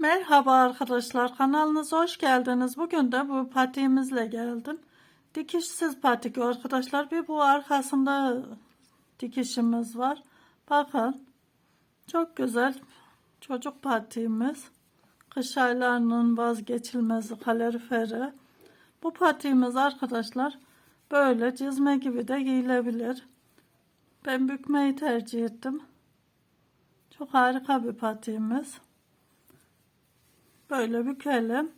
Merhaba arkadaşlar kanalınıza hoş geldiniz. Bugün de bu patiğimizle geldim. Dikişsiz patik arkadaşlar. Bir bu arkasında dikişimiz var. Bakın çok güzel çocuk patiğimiz. Kış aylarının vazgeçilmezi kaloriferi. Bu patiğimiz arkadaşlar böyle cizme gibi de giyilebilir. Ben bükmeyi tercih ettim. Çok harika bir patiğimiz. Böyle bükelim.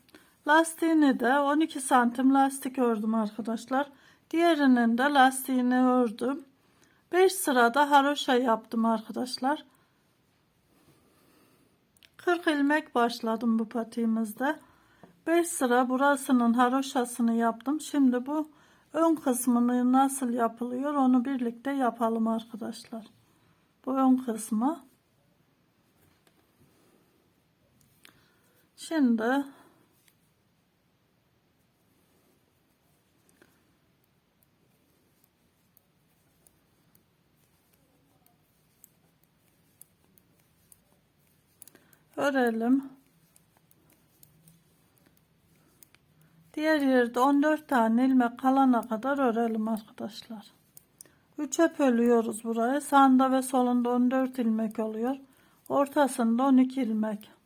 Lastiğini de 12 santim lastik ördüm arkadaşlar. Diğerinin de lastiğini ördüm. 5 sırada haroşa yaptım arkadaşlar. 40 ilmek başladım bu patiğimizde. 5 sıra burasının haroşasını yaptım. Şimdi bu ön kısmını nasıl yapılıyor onu birlikte yapalım arkadaşlar. Bu ön kısmı. Şimdi örelim. Diğer yerde 14 tane ilmek kalana kadar örelim arkadaşlar. 3'e bölüyoruz burayı. Sağında ve solunda 14 ilmek oluyor. Ortasında 12 ilmek.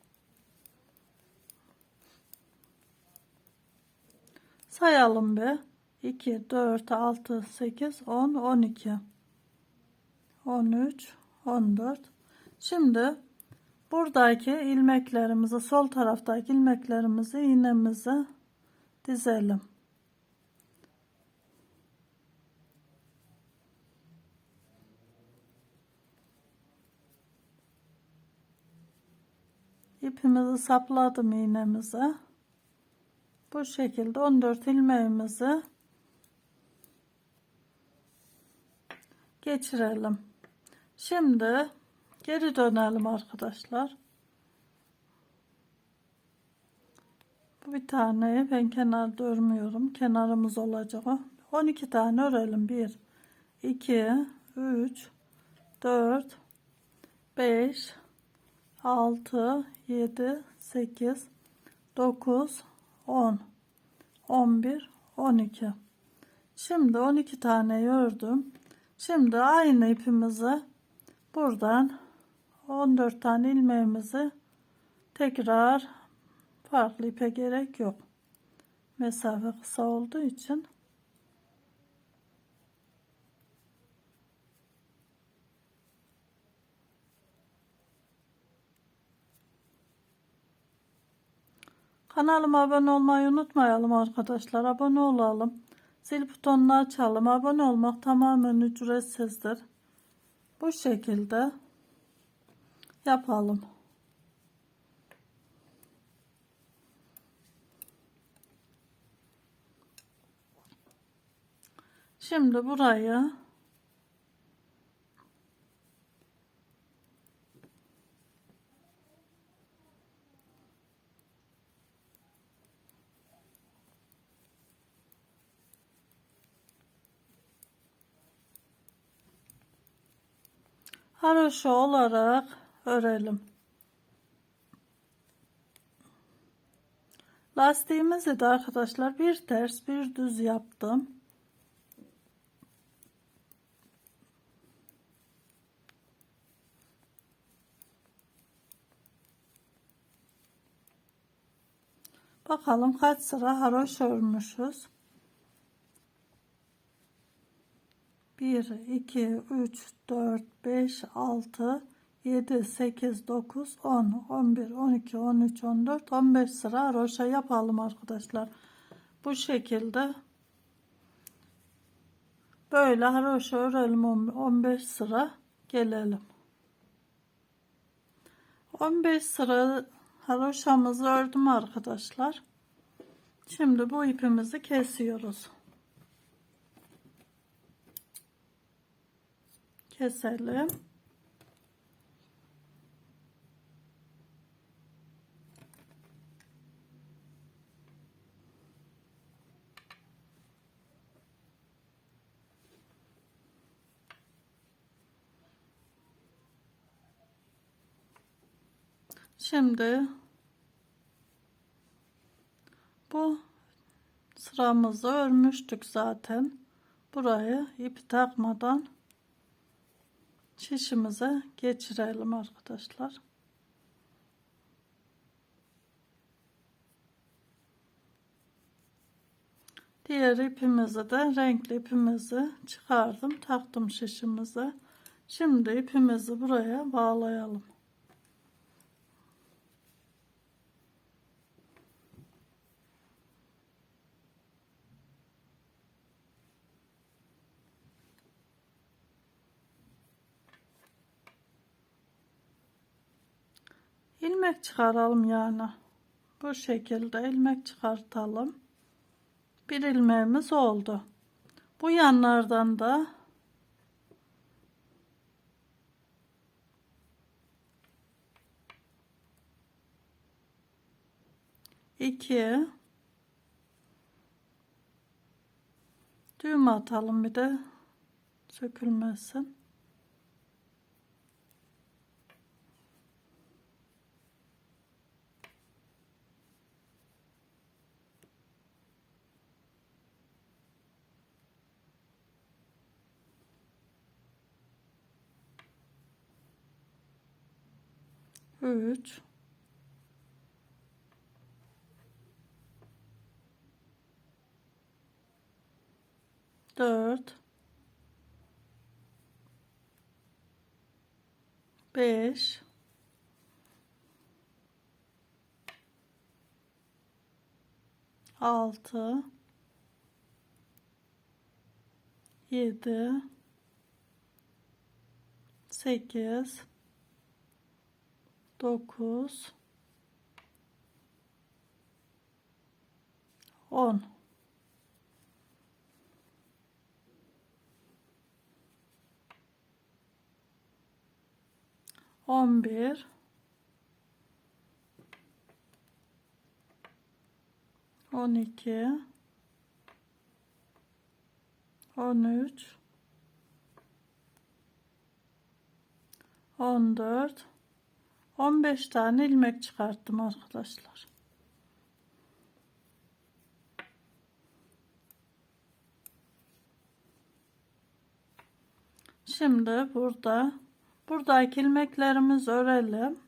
Sayalım bir. 2, 4, 6, 8, 10, 12. 13, 14. Şimdi buradaki ilmeklerimizi, sol taraftaki ilmeklerimizi iğnemizi dizelim. İpimizi sapladım iğnemize. Bu şekilde 14 ilmeğimizi geçirelim. Şimdi geri dönelim arkadaşlar. Bu bir tane ben kenarda örmüyorum. Kenarımız olacak o. 12 tane örelim. 1 2 3 4 5 6 7 8 9 10 11 12 şimdi 12 tane ördüm şimdi aynı ipimizi buradan 14 tane ilmeğimizi tekrar farklı ipe gerek yok. Mesafe kısa olduğu için Kanalıma abone olmayı unutmayalım arkadaşlar. Abone olalım. Zil butonunu açalım. Abone olmak tamamen ücretsizdir. Bu şekilde yapalım. Şimdi burayı haroşa olarak örelim. Lastiğimizi de arkadaşlar bir ters bir düz yaptım. Bakalım kaç sıra haroşa örmüşüz. 1, 2, 3, 4, 5, 6, 7, 8, 9, 10, 11, 12, 13, 14, 15 sıra roşa yapalım arkadaşlar. Bu şekilde böyle haroşa örelim 15 sıra gelelim. 15 sıra haroşamızı ördüm arkadaşlar. Şimdi bu ipimizi kesiyoruz. keselim. Şimdi bu sıramızı örmüştük zaten. Burayı ipi takmadan şişimize geçirelim arkadaşlar. Diğer ipimizi de renkli ipimizi çıkardım taktım şişimize. Şimdi ipimizi buraya bağlayalım. İlmek çıkaralım yani. Bu şekilde ilmek çıkartalım. Bir ilmeğimiz oldu. Bu yanlardan da iki düğüm atalım bir de sökülmesin. Üç dört. Beş. Altı. Yedi. Sekiz 9 10 11 12 13 14 15 tane ilmek çıkarttım arkadaşlar. Şimdi burada buradaki ilmeklerimizi örelim.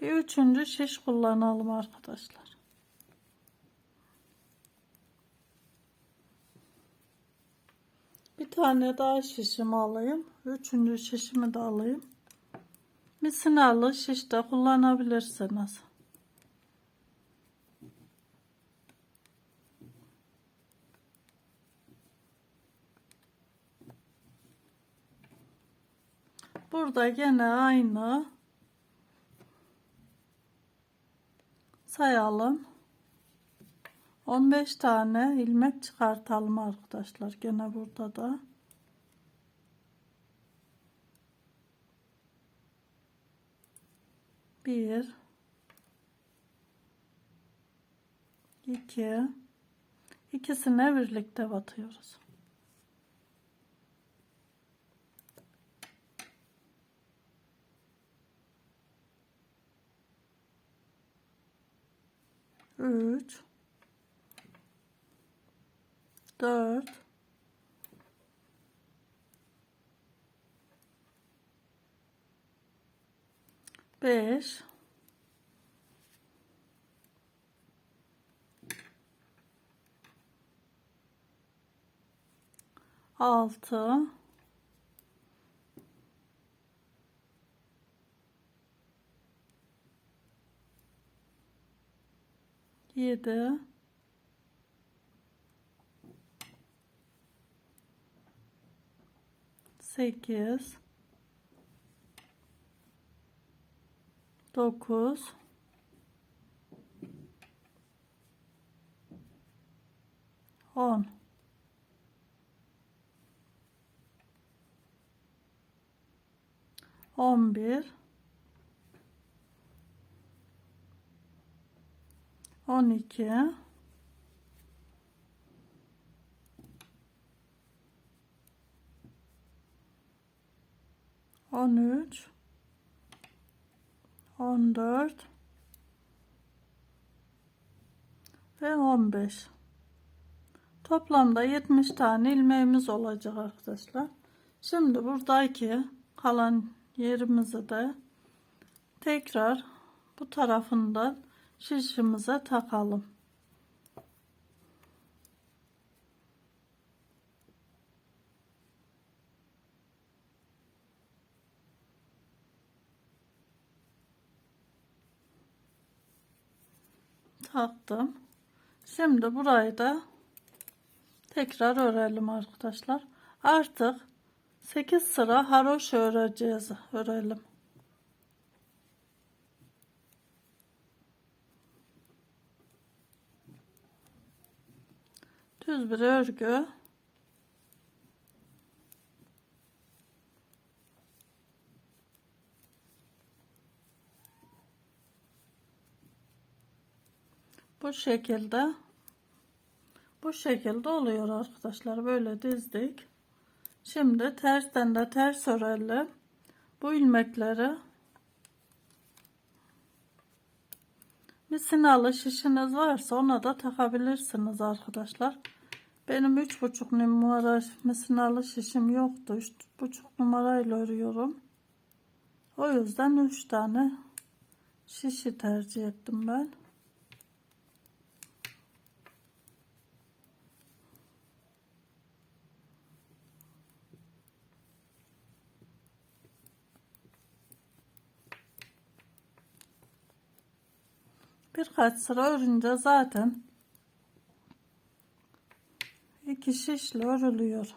Bir üçüncü şiş kullanalım arkadaşlar. Bir tane daha şişimi alayım. Üçüncü şişimi de alayım. Misinalı şiş de kullanabilirsiniz. Burada gene aynı sayalım. 15 tane ilmek çıkartalım arkadaşlar. Gene burada da. Bir, iki, ikisine birlikte batıyoruz. Üç, dört, beş, altı, yedi, sekiz, dokuz, on. On bir, 13 14 ve 15 toplamda 70 tane ilmeğimiz olacak arkadaşlar. Şimdi buradaki kalan yerimizi de tekrar bu tarafından şişimize takalım. Taktım. Şimdi burayı da tekrar örelim arkadaşlar. Artık 8 sıra haroşa öreceğiz. Örelim. Düz bir örgü. Bu şekilde bu şekilde oluyor arkadaşlar. Böyle dizdik. Şimdi tersten de ters örelim. Bu ilmekleri misinalı şişiniz varsa ona da takabilirsiniz arkadaşlar. Benim 3,5 numara misinalı şişim yoktu. 3,5 numarayla örüyorum. O yüzden 3 tane şişi tercih ettim ben. Birkaç sıra örünce zaten iki şişle örülüyor.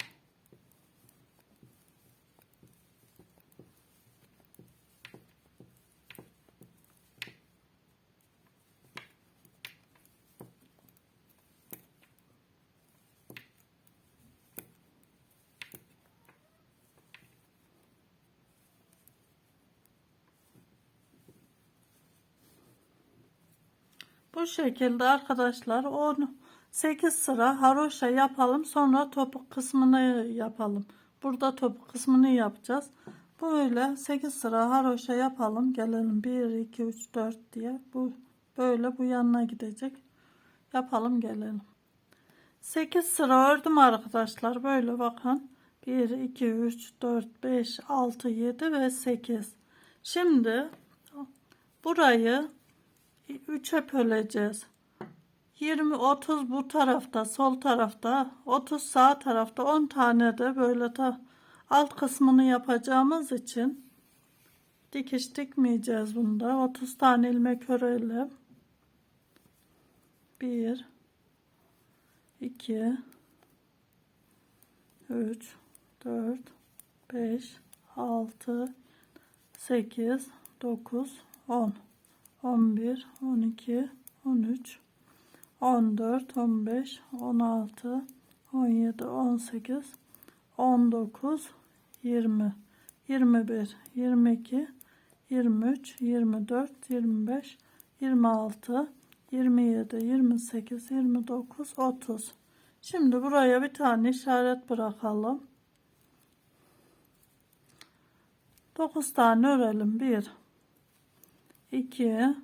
Bu şekilde arkadaşlar 18 sıra haroşa yapalım. Sonra topuk kısmını yapalım. Burada topuk kısmını yapacağız. Böyle 8 sıra haroşa yapalım. Gelelim 1 2 3 4 diye. Bu böyle bu yanına gidecek. Yapalım gelelim. 8 sıra ördüm arkadaşlar. Böyle bakın. 1 2 3 4 5 6 7 ve 8. Şimdi burayı 3'e böleceğiz. 20 30 bu tarafta, sol tarafta, 30 sağ tarafta, 10 tane de böyle ta alt kısmını yapacağımız için dikiş dikmeyeceğiz bunda. 30 tane ilmek örelim. 1 2 3 4 5 6 8 9 10 11, 12, 13, 14, 15, 16, 17, 18, 19, 20, 21, 22, 23, 24, 25, 26, 27, 28, 29, 30. Şimdi buraya bir tane işaret bırakalım. 9 tane örelim. 1 2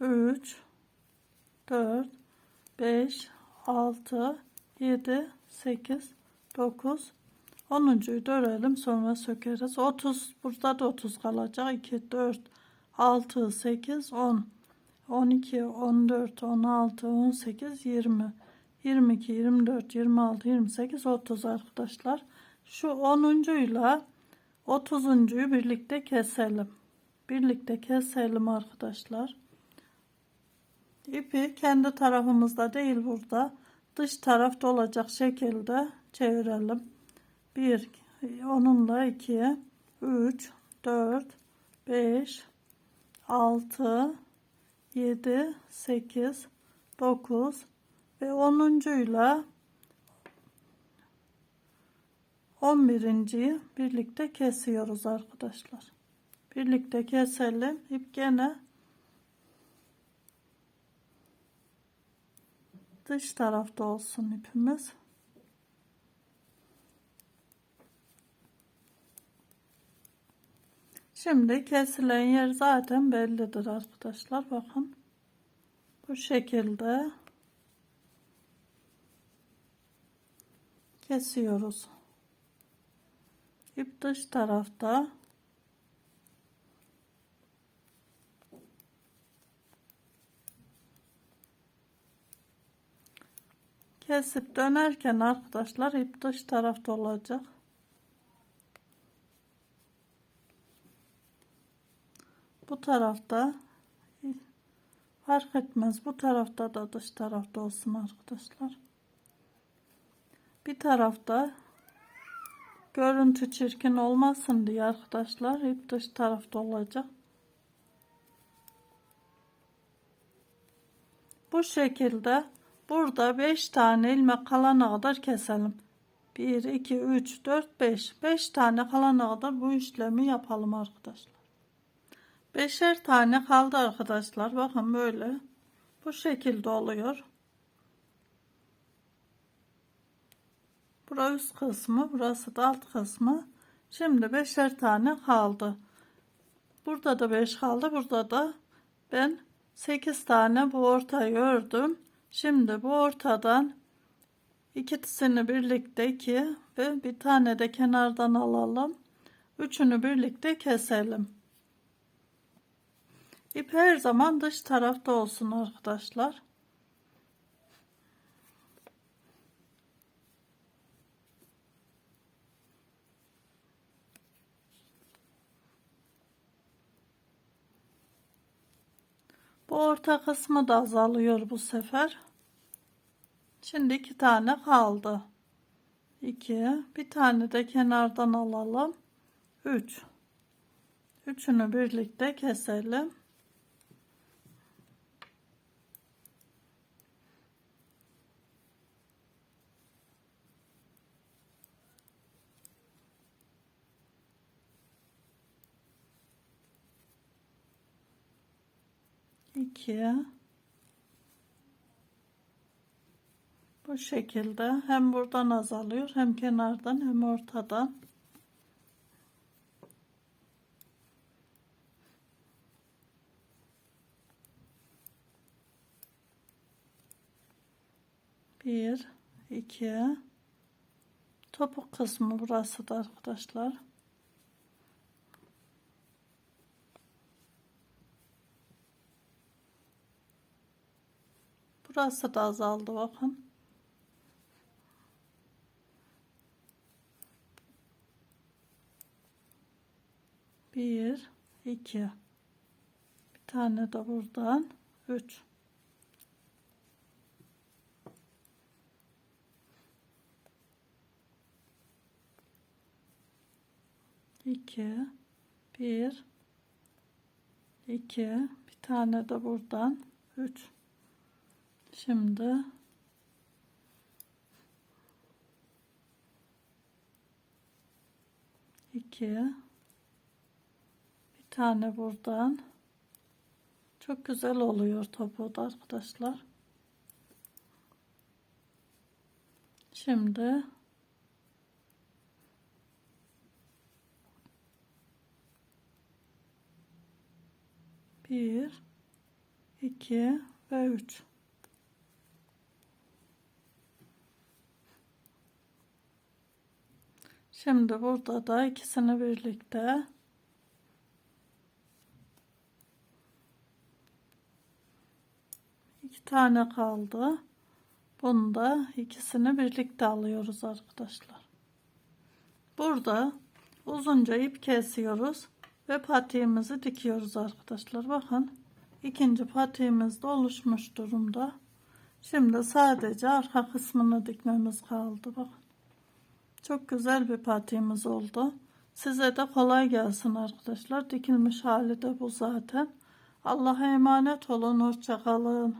3 4 5 6 7 8 9 10'uncuyu da örelim sonra sökeriz. 30 burada da 30 kalacak. 2 4 6 8 10 12 14 16 18 20 22 24 26 28 30 arkadaşlar şu 10'uncuyla 30'uncuyu birlikte keselim. Birlikte keselim arkadaşlar. İpi kendi tarafımızda değil burada dış tarafta olacak şekilde çevirelim. 1 onunla 2 3 4 5 6 7 8 9 ve 10'uncuyla 11.yi birlikte kesiyoruz arkadaşlar. Birlikte keselim. İp gene dış tarafta olsun ipimiz. Şimdi kesilen yer zaten bellidir arkadaşlar. Bakın. Bu şekilde kesiyoruz. İp dış tarafta kesip dönerken arkadaşlar ip dış tarafta olacak. Bu tarafta fark etmez. Bu tarafta da dış tarafta olsun arkadaşlar. Bir tarafta görüntü çirkin olmasın diye arkadaşlar ip dış tarafta olacak. Bu şekilde burada 5 tane ilmek kalana kadar keselim. 1 2 3 4 5 5 tane kalana kadar bu işlemi yapalım arkadaşlar. Beşer tane kaldı arkadaşlar. Bakın böyle. Bu şekilde oluyor. Burası üst kısmı. Burası da alt kısmı. Şimdi beşer tane kaldı. Burada da beş kaldı. Burada da ben sekiz tane bu ortayı ördüm. Şimdi bu ortadan ikisini birlikte iki ve bir tane de kenardan alalım. Üçünü birlikte keselim. İp her zaman dış tarafta olsun arkadaşlar. Orta kısmı da azalıyor bu sefer. Şimdi iki tane kaldı. 2 bir tane de kenardan alalım. 3 üç. üçünü birlikte keselim. 2 bu şekilde hem buradan azalıyor hem kenardan hem ortadan. Bir iki. Topuk kısmı burası da arkadaşlar Burası da azaldı bakın. Bir, iki. Bir tane de buradan. Üç. iki, bir, iki, bir tane de buradan, üç. Şimdi iki bir tane buradan çok güzel oluyor topu da arkadaşlar. Şimdi bir, iki ve üç. Şimdi burada da ikisini birlikte iki tane kaldı. Bunda ikisini birlikte alıyoruz arkadaşlar. Burada uzunca ip kesiyoruz ve patiğimizi dikiyoruz arkadaşlar. Bakın ikinci patiğimiz de oluşmuş durumda. Şimdi sadece arka kısmını dikmemiz kaldı. Bakın. Çok güzel bir patiğimiz oldu. Size de kolay gelsin arkadaşlar. Dikilmiş hali de bu zaten. Allah'a emanet olun. Hoşçakalın.